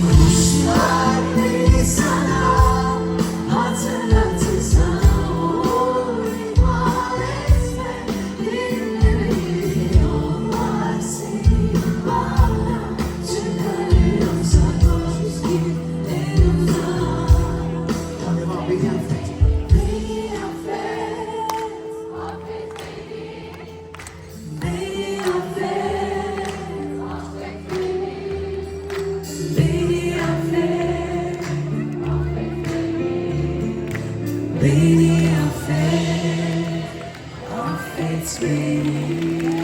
Кришна, Кришна. Lady of faith, our faith's lady.